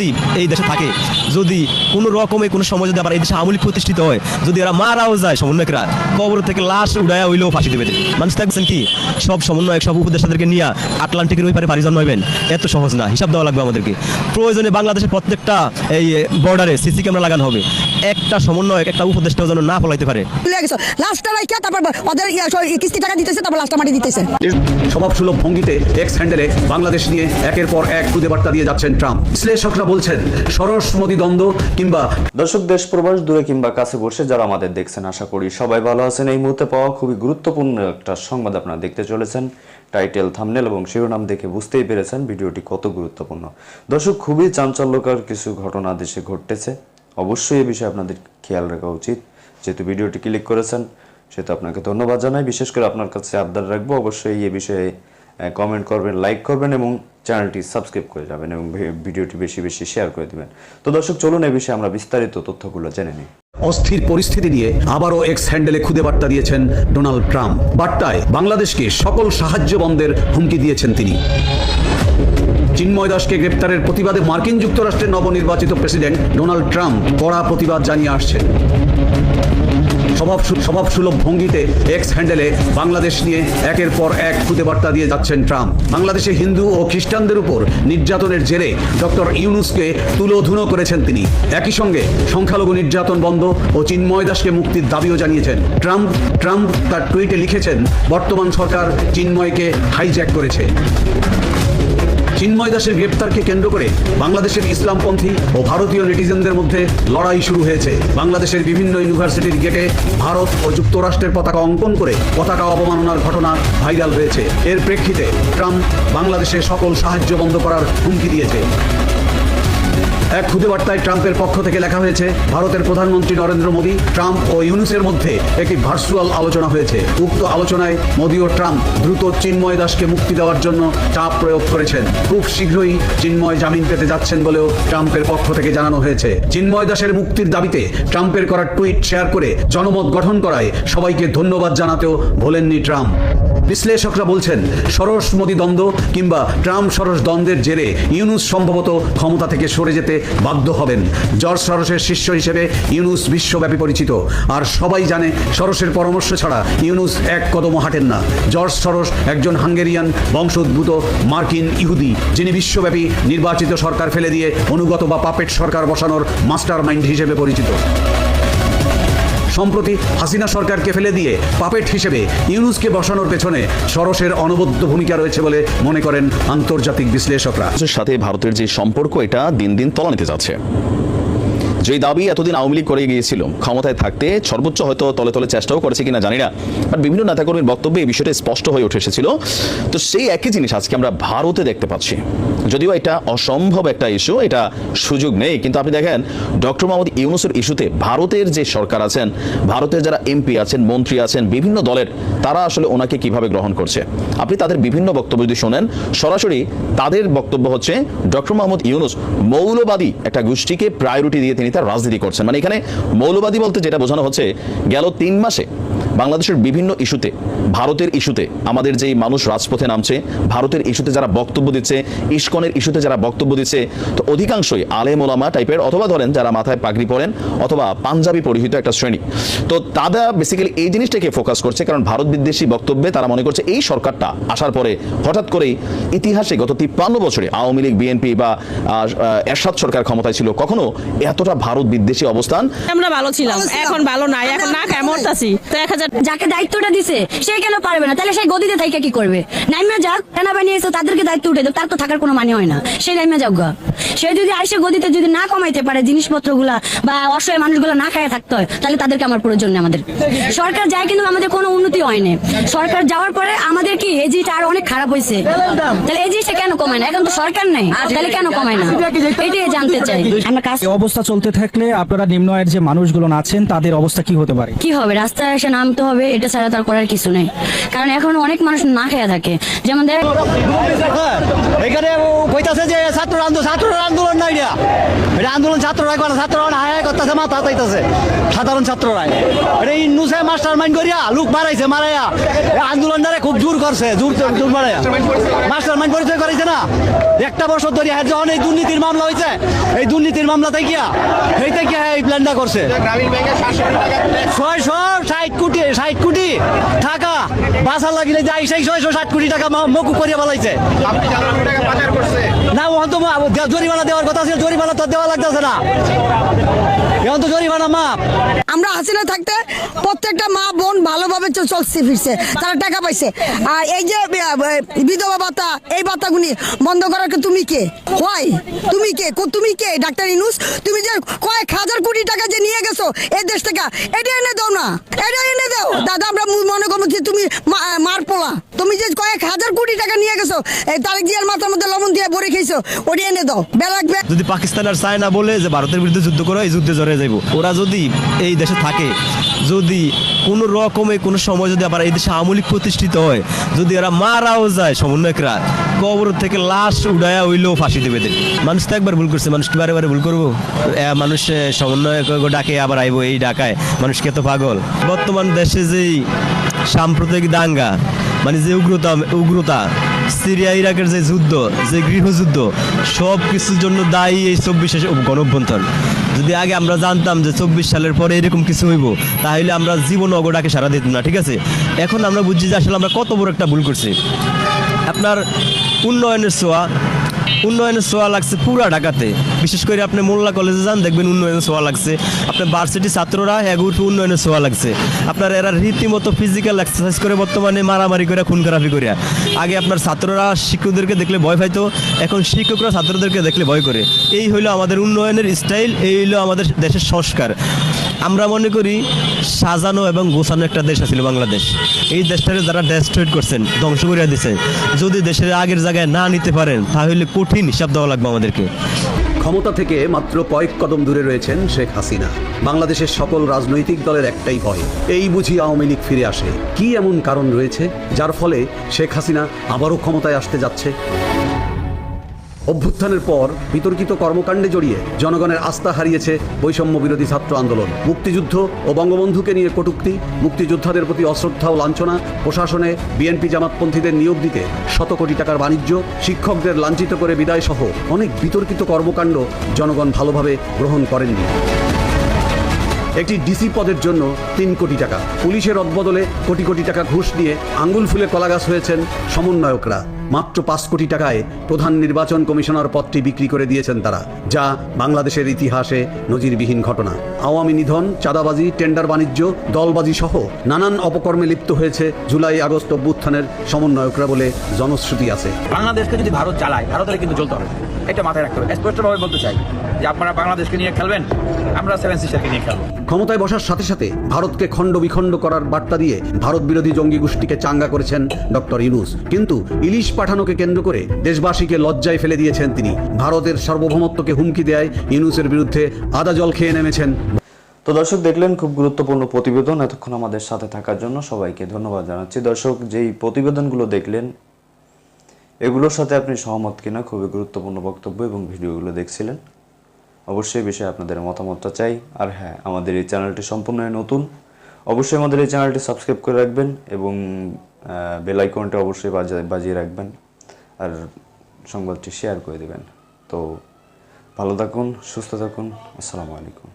যদি এই দেশে থাকে। যদি কোনো রকমে কোনো সময় যদি আবার এই দেশে আমলি প্রতিষ্ঠিত হয়, যদি এরা মারাও যায় সমন্বয়করা, কবর থেকে লাশ উড়াইয়া হইলেও ফাঁসি দেবে মানুষ থাকছেন কি? সব সমন্বয়ক, সব উপদেষ্টাদেরকে নিয়ে আটলান্টিকের ওই পারে পারি জন্মাইবেন। এত সহজ না, হিসাব দেওয়া লাগবে আমাদেরকে। প্রয়োজনে বাংলাদেশের প্রত্যেকটা এই বর্ডারে সিসি ক্যামেরা লাগানো হবে। একটা সমন্বয়ক একটা উপদেষ্টাও যেন না ফলাইতে পারে। ভুলে গেছো। লাস্টটা রাইখা তারপর ওদের কিস্তি টাকা দিতেছে তারপর লাস্টটা মাটি দিতেছে। স্বভাবসুলভ ভঙ্গিতে এক্স হ্যান্ডেলে বাংলাদেশ নিয়ে একের পর এক খুদে বার্তা দিয়ে যাচ্ছেন ট্রাম্প। বিশ্লেষকরা বলছেন সরস মোদী দ্বন্দ্ব কিংবা দর্শক দেশ প্রবাস দূরে কিংবা কাছে বসে যারা আমাদের দেখছেন আশা করি সবাই ভালো আছেন। এই মুহূর্তে পাওয়া খুবই গুরুত্বপূর্ণ একটা সংবাদ আপনারা দেখতে চলেছেন। টাইটেল থামনেল এবং শিরোনাম দেখে বুঝতেই পেরেছেন ভিডিওটি কত গুরুত্বপূর্ণ। দর্শক খুবই চাঞ্চল্যকর কিছু ঘটনা দেশে ঘটতেছে। অবশ্যই এ বিষয়ে আপনাদের খেয়াল রাখা উচিত। যেহেতু ভিডিওটি ক্লিক করেছেন, সেহেতু আপনাকে ধন্যবাদ জানাই। বিশেষ করে আপনার কাছে আবদার রাখব, অবশ্যই এ বিষয়ে কমেন্ট করবেন লাইক করবেন এবং চ্যানেলটি সাবস্ক্রাইব করে যাবেন এবং ভিডিওটি বেশি বেশি শেয়ার করে দিবেন। তো দর্শক, চলুন এ বিষয়ে আমরা বিস্তারিত তথ্যগুলো জেনে নিই। অস্থির পরিস্থিতি নিয়ে আবারও এক্স হ্যান্ডেলে খুদে বার্তা দিয়েছেন ডোনাল্ড ট্রাম্প। বার্তায় বাংলাদেশকে সকল সাহায্য বন্ধের হুমকি দিয়েছেন তিনি। চিন্ময় দাসকে গ্রেপ্তারের প্রতিবাদে মার্কিন যুক্তরাষ্ট্রের নবনির্বাচিত প্রেসিডেন্ট ডোনাল্ড ট্রাম্প কড়া প্রতিবাদ জানিয়ে আসছেন। স্বভাব স্বভাবসুলভ ভঙ্গিতে এক্স হ্যান্ডেলে বাংলাদেশ নিয়ে একের পর এক খুদে বার্তা দিয়ে যাচ্ছেন ট্রাম্প। বাংলাদেশে হিন্দু ও খ্রিস্টানদের উপর নির্যাতনের জেরে ডক্টর ইউনুসকে তুলোধুনো করেছেন তিনি। একই সঙ্গে সংখ্যালঘু নির্যাতন বন্ধ ও চিন্ময় দাসকে মুক্তির দাবিও জানিয়েছেন। ট্রাম্প ট্রাম্প তার টুইটে লিখেছেন, বর্তমান সরকার চিন্ময়কে হাইজ্যাক করেছে। চিন্ময় দাসের গ্রেপ্তারকে কেন্দ্র করে বাংলাদেশের ইসলামপন্থী ও ভারতীয় নেটিজেনদের মধ্যে লড়াই শুরু হয়েছে। বাংলাদেশের বিভিন্ন ইউনিভার্সিটির গেটে ভারত ও যুক্তরাষ্ট্রের পতাকা অঙ্কন করে পতাকা অবমাননার ঘটনা ভাইরাল হয়েছে। এর প্রেক্ষিতে ট্রাম্প বাংলাদেশে সকল সাহায্য বন্ধ করার হুমকি দিয়েছে। এক খুদে বার্তায় ট্রাম্পের পক্ষ থেকে লেখা হয়েছে, ভারতের প্রধানমন্ত্রী নরেন্দ্র মোদী, ট্রাম্প ও ইউনুসের মধ্যে একটি ভার্চুয়াল আলোচনা হয়েছে। উক্ত আলোচনায় মোদী ও ট্রাম্প দ্রুত চিন্ময় দাসকে মুক্তি দেওয়ার জন্য চাপ প্রয়োগ করেছেন। খুব শীঘ্রই চিন্ময় জামিন পেতে যাচ্ছেন বলেও ট্রাম্পের পক্ষ থেকে জানানো হয়েছে। চিন্ময় দাসের মুক্তির দাবিতে ট্রাম্পের করা টুইট শেয়ার করে জনমত গঠন করায় সবাইকে ধন্যবাদ জানাতেও ভোলেননি ট্রাম্প। বিশ্লেষকরা বলছেন, সরস মোদী দ্বন্দ্ব কিংবা ট্রাম্প সরস দ্বন্দ্বের জেরে ইউনুস সম্ভবত ক্ষমতা থেকে সরে যেতে বাধ্য হবেন। জর্জ সরসের শিষ্য হিসেবে ইউনুস বিশ্বব্যাপী পরিচিত। আর সবাই জানে, সরসের পরামর্শ ছাড়া ইউনুস এক কদম হাঁটেন না। জর্জ সরস একজন হাঙ্গেরিয়ান বংশোদ্ভূত মার্কিন ইহুদি, যিনি বিশ্বব্যাপী নির্বাচিত সরকার ফেলে দিয়ে অনুগত বা পাপেট সরকার বসানোর মাস্টার মাইন্ড হিসেবে পরিচিত। সম্প্রতি হাসিনা সরকারকে ফেলে দিয়ে পাপেট হিসেবে ইউনুসকে বসানোর পেছনে সরসের অনবদ্য ভূমিকা রয়েছে বলে মনে করেন আন্তর্জাতিক বিশ্লেষকরা। সাথে ভারতের যে সম্পর্ক, এটা দিন দিন তলানিতে যাচ্ছে। যে দাবি এতদিন আওয়ামী লীগ করে গিয়েছিল, ক্ষমতায় থাকতে সর্বোচ্চ হয়তো তলে তলে চেষ্টাও করেছে কিনা জানি না। বাট বিভিন্ন নেতাকর্মীর বক্তব্যে এই বিষয়টা স্পষ্ট হয়ে উঠে এসেছিল। তো সেই একই জিনিস আজকে আমরা ভারতে দেখতে পাচ্ছি। যদিও এটা অসম্ভব একটা ইস্যু এটা সুযোগ নেই। কিন্তু আপনি দেখেন, ডক্টর মোহাম্মদ ইউনুসের ইস্যুতে ভারতের যে সরকার আছেন, ভারতের যারা এমপি আছেন, মন্ত্রী আছেন, বিভিন্ন দলের, তারা আসলে ওনাকে কীভাবে গ্রহণ করছে? আপনি তাদের বিভিন্ন বক্তব্য যদি শোনেন, সরাসরি তাদের বক্তব্য হচ্ছে, ডক্টর মোহাম্মদ ইউনুস মৌলবাদী একটা গোষ্ঠীকে প্রায়োরিটি দিয়ে তিনি তার রাজনীতি করছেন। মানে এখানে মৌলবাদী বলতে যেটা বোঝানো হচ্ছে গেল তিন মাসে বাংলাদেশের বিভিন্ন ইস্যুতে ভারতের ইস্যুতে আমাদের যেই মানুষ রাজপথে নামছে ভারতের ইস্যুতে যারা বক্তব্য দিচ্ছে ইস্কনের ইস্যুতে যারা বক্তব্য দিচ্ছে তো অধিকাংশই আলেম ওলামা টাইপের অথবা ধরেন যারা মাথায় পাগড়ি পরেন অথবা পাঞ্জাবি পরিহিত একটা শ্রেণি। তো তারা বেসিক্যালি এই জিনিসটাকে ফোকাস করছে কারণ ভারত বিদ্বেষী বক্তব্যে তারা মনে করছে এই সরকারটা আসার পরে হঠাৎ করেই ইতিহাসে গত তিপ্পান্ন বছরে আওয়ামী লীগ বিএনপি বা এরশাদ সরকার ক্ষমতায় ছিল কখনো এতটা ভারত বিদ্বেষী অবস্থান আমরা ভালো ছিলাম এখন ভালো নাই এখন না খায় মরতাছি তো এক হাজার যাকে দায়িত্বটা দিছে সে কেন পারবে না? তাহলে সেই গদিতে থাইকে কি করবে? নাইমা যাক সেনাবাহিনী এসে তাদেরকে দায়িত্ব উঠে দেবে তার তো থাকার কোনো মানে হয় না। সে নাইমা যাক গা। সে যদি আইসে গদিতে যদি না কমাইতে পারে জিনিসপত্রগুলা বা অসহায় মানুষগুলো না খায় থাকতে হয় তাহলে তাদেরকে আমার প্রয়োজন নেই আমাদের। সরকার যায় কিন্তু আমাদের কোনো উন্নতি হয়নি সরকার যাওয়ার পরে আমাদের কি এই জিনিসটা আরও অনেক খারাপ হয়েছে তাহলে এই জিনিসটা কেন কমায় না? এখন তো সরকার নেই তাহলে কেন কমায় না? এটাই জানতে চাই। আমরা কাজ অবস্থা চলতে থাকলে আপনারা নিম্ন আয়ের যে মানুষগুলো আছেন তাদের অবস্থা কি হতে পারে? কি হবে? রাস্তায় এসে নামতে হবে এটা ছাড়া তার করার কিছু নেই। কারণ এখন অনেক মানুষ না খেয়ে থাকে। যেমন দেখ এখানে কইতাছে যে ছাত্র আন্দোলন ছাত্র আন্দোলন নাই এটা আন্দোলন ছাত্ররা করে ছাত্ররা হায় হায় করতেছে মাথা তাইতেছে। সাধারণ ছাত্ররা এটা ইন্নুসে মাস্টার মাইন্ড করিয়া লোক মারাইছে মারাইয়া। এই আন্দোলনটারে খুব জোর করছে জোর জোর মারাইয়া। মাস্টার মাইন্ড পরিচয় করাইছে না? একটা বছর ধরে হ্যাঁ যখন এই দুর্নীতির মামলা হয়েছে এই দুর্নীতির মামলা থেকে এই থেকে এই প্ল্যানটা করছে। ছয়শো ষাট কোটি ষাট কোটি টাকা। বাসা লাগিলে যাই সেই ছয়শো ষাট কোটি টাকা মকু করিয়া বলাইছে জরিমানা দেওয়ার কথা ছিল, জরিমানা তো দেওয়া লাগতেছে না। এখন তো জরিমানা মাপ আমরা হাসিনা থাকতে প্রত্যেকটা মা বোন ভালোভাবে চলছে ফিরছে, তারা টাকা পাইছে। আর এই যে বিধবা ভাতা, এই ভাতাগুলি বন্ধ করার তুমি কে? কয়? তুমি কে? তুমি কে? ডাক্তার ইনুস, তুমি যে কয়েক হাজার কোটি টাকা যে নিয়ে গেছো এই দেশ থেকে, এটা এনে দাও না, এটা এনে দাও। দাদা, আমরা মনে করব যে তুমি মার পোলা তুমি যে কয়েক হাজার কোটি টাকা নিয়ে গেছো, এই তারেক জিয়ার মাথার মধ্যে লবণ দিয়ে ভরে খেয়েছো ওটা এনে দাও বেলাক যদি পাকিস্তান আর চায় না বলে যে ভারতের বিরুদ্ধে যুদ্ধ করো, এই যুদ্ধে জড়িয়ে যাইব। ওরা যদি এই দেশে থাকে, যদি কোনো রকমে, কোনো সময় যদি আবার এই দেশে আমলিক প্রতিষ্ঠিত হয়, যদি এরা মারাও যায় সমন্বয়করা, কবর থেকে লাশ উড়ায়া হইলেও ফাঁসি দেবে। মানুষ তো একবার ভুল করছে, মানুষ কি বারে বারে ভুল করব? মানুষ সমন্বয় ডাকে, আবার আইবো এই ডাকায় মানুষকে তো পাগল? বর্তমান দেশে যেই সাম্প্রতিক দাঙ্গা মানে যে উগ্রতা উগ্রতা, সিরিয়া, ইরাকের যে যুদ্ধ, যে গৃহযুদ্ধ সব কিছুর জন্য দায়ী এই চব্বিশে গণঅভ্যন্তর যদি আগে আমরা জানতাম যে চব্বিশ সালের পরে এরকম কিছু হইব, তাহলে আমরা জীবন অগডাকে সারা দিতাম না, ঠিক আছে? এখন আমরা বুঝছি যে আসলে আমরা কত বড় একটা ভুল করছি। আপনার উন্নয়নের ছোঁয়া উন্নয়নের ছোঁয়া লাগছে পুরা ঢাকাতে। বিশেষ করে আপনি মোল্লা কলেজে যান, দেখবেন উন্নয়নের ছোঁয়া লাগছে। আপনার ভার্সিটি ছাত্ররা এগুলো উন্নয়নের ছোঁয়া লাগছে। আপনার এরা রীতিমতো ফিজিক্যাল এক্সারসাইজ করে বর্তমানে মারামারি করে খুন খারাপি করে। আগে আপনার ছাত্ররা শিক্ষকদেরকে দেখলে ভয় পাইতো, এখন শিক্ষকরা ছাত্রদেরকে দেখলে ভয় করে। এই হইল আমাদের উন্নয়নের স্টাইল এই হইল আমাদের দেশের সংস্কার। আমরা মনে করি সাজানো এবং গোছানো একটা দেশ আছিল বাংলাদেশ। এই দেশটাকে যারা ডেস্ট্রয়েড করছেন, ধ্বংস করে দিয়েছেন যদি দেশের আগের জায়গায় না নিতে পারেন, তাহলে কঠিন হিসাব দেওয়া লাগবে আমাদেরকে। ক্ষমতা থেকে মাত্র কয়েক কদম দূরে রয়েছেন শেখ হাসিনা। বাংলাদেশের সকল রাজনৈতিক দলের একটাই ভয়, এই বুঝি আওয়ামী লীগ ফিরে আসে। কি এমন কারণ রয়েছে, যার ফলে শেখ হাসিনা আবারও ক্ষমতায় আসতে যাচ্ছে? অভ্যুত্থানের পর বিতর্কিত কর্মকাণ্ডে জড়িয়ে জনগণের আস্থা হারিয়েছে বৈষম্য বিরোধী ছাত্র আন্দোলন। মুক্তিযুদ্ধ ও বঙ্গবন্ধুকে নিয়ে কটূক্তি, মুক্তিযোদ্ধাদের প্রতি অশ্রদ্ধা ও লাঞ্ছনা, প্রশাসনে বিএনপি জামাতপন্থীদের নিয়োগ দিতে শত কোটি টাকার বাণিজ্য, শিক্ষকদের লাঞ্ছিত করে বিদায় সহ অনেক বিতর্কিত কর্মকাণ্ড জনগণ ভালোভাবে গ্রহণ করেননি। একটি ডিসি পদের জন্য তিন কোটি টাকা। পুলিশের অদবদলে কোটি কোটি টাকা ঘুষ নিয়ে আঙ্গুল ফুলে কলাগাছ হয়েছেন সমন্বয়করা। মাত্র পাঁচ কোটি টাকায় প্রধান নির্বাচন কমিশনার পদটি বিক্রি করে দিয়েছেন তারা যা বাংলাদেশের ইতিহাসে নজিরবিহীন ঘটনা। আওয়ামী নিধন চাঁদাবাজি টেন্ডার বাণিজ্য দলবাজি সহ নানান অপকর্মে লিপ্ত হয়েছে জুলাই আগস্ট অভ্যুত্থানের সমন্বয়করা বলে জনশ্রুতি আছে। বাংলাদেশকে যদি ভারত চালায় ভারতের কিন্তু চলতে হবে। এটা মাথায় রাখতে হবে। স্পষ্টভাবে বলতে চাই যে আপনারা বাংলাদেশকে নিয়ে খেলবেন আমরা সেভেন সিস্টারকে নিয়ে খেলব। ক্ষমতায় বসার সাথে সাথে ভারতকে খণ্ড বিখণ্ড করার বার্তা দিয়ে ভারত বিরোধী জঙ্গি গোষ্ঠীকে চাঙ্গা করেছেন ডক্টর ইউনুস। কিন্তু ইলিশ পাঠানোকে কেন্দ্র করে দেশবাসীকে লজ্জায় ফেলে দিয়েছেন তিনি। ভারতের সার্বভৌমত্বকে হুমকি দেয় ইউনুসের বিরুদ্ধে আদা জল খেয়ে নেমেছেন। তো দর্শক, দেখলেন খুব গুরুত্বপূর্ণ প্রতিবেদন এতক্ষণ আমাদের সাথে থাকার জন্য সবাইকে ধন্যবাদ জানাচ্ছি। দর্শক, যেই প্রতিবেদনগুলো দেখলেন, এগুলোর সাথে আপনি সহমত কিনা খুবই গুরুত্বপূর্ণ বক্তব্য এবং ভিডিওগুলো দেখছিলেন। অবশ্যই বিষয়ে আপনাদের মতামতটা চাই। আর হ্যাঁ আমাদের এই চ্যানেলটি সম্পূর্ণ নতুন। অবশ্যই আমাদের এই চ্যানেলটি সাবস্ক্রাইব করে রাখবেন এবং বেল আইকনটা অবশ্যই বাজিয়ে রাখবেন আর সংবাদটি শেয়ার করে দেবেন। তো ভালো থাকুন, সুস্থ থাকুন, আসসালামু আলাইকুম।